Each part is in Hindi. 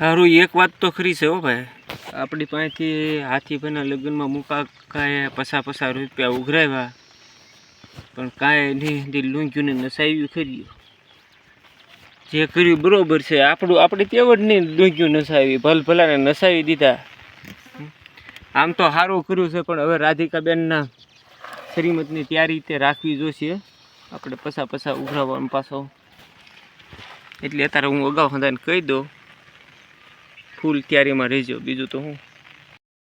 સારું એક વાત તો ખરી છે હો ભાઈ. આપણી પાસેથી હાથીભાઈના લગ્નમાં મૂકા કાંઈ પસા પસા રૂપિયા ઉઘરાવ્યા. પણ કાંઈ નહીં તે ને નસાવ્યું ખરી. જે કર્યું બરાબર છે. આપણું, આપણે તેવડ નહીં લૂંટ્યું નસાવી ભલ ભલાને નસાવી દીધા. આમ તો સારું કર્યું છે, પણ હવે રાધિકાબેનના શ્રીમતની તૈયારી તે રાખવી જોઈશે આપણે પસા પસા ઉઘરાવવાનું પાછો. એટલે અત્યારે હું અગાઉ હંધાને કહી દઉં. ફૂલ તૈયારીમાં રહેજો બીજું તો હું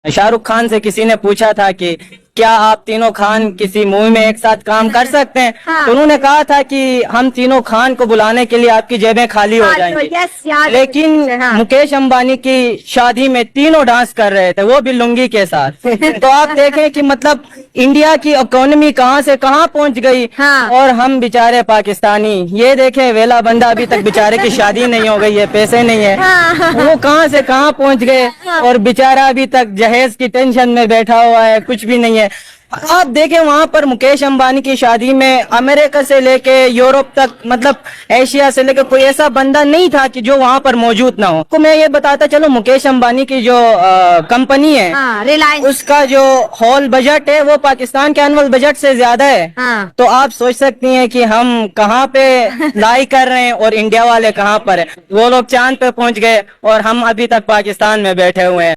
शाहरुख खान से किसी ने पूछा था कि क्या आप तीनों खान किसी मूवी में एक साथ काम कर सकते हैं हाँ। तो उन्होंने कहा था कि हम तीनों खान को बुलाने के लिए आपकी जेबें खाली हो जाएँगी लेकिन हाँ। मुकेश अंबानी की शादी में तीनों डांस कर रहे थे वो भी लुंगी के साथ तो आप देखें कि मतलब इंडिया की इकोनॉमी कहाँ से कहाँ पहुँच गई हाँ। और हम बेचारे पाकिस्तानी ये देखें वेला बंदा अभी तक बेचारे की शादी नहीं हो गई है पैसे नहीं है हाँ। वो कहाँ से कहाँ पहुँच गए और बेचारा अभी तक जहेज की टेंशन में बैठा हुआ है कुछ भी नहीं है आप देखें वहाँ पर मुकेश अंबानी की शादी में अमेरिका से लेके यूरोप तक मतलब एशिया से लेके कोई ऐसा बंदा नहीं था कि जो वहाँ पर मौजूद ना हो। तो मैं ये बताता चलो मुकेश अंबानी की जो कंपनी है हाँ रिलायंस उसका जो हॉल बजट है वो पाकिस्तान के एनुअल बजट से ज़्यादा है। हाँ। तो आप सोच सकती हैं कि हम कहाँ पे लाई कर रहे हैं और इंडिया वाले कहाँ पर है? वो लोग चाँद पे पहुँच गए और हम अभी तक पाकिस्तान में बैठे हुए हैं।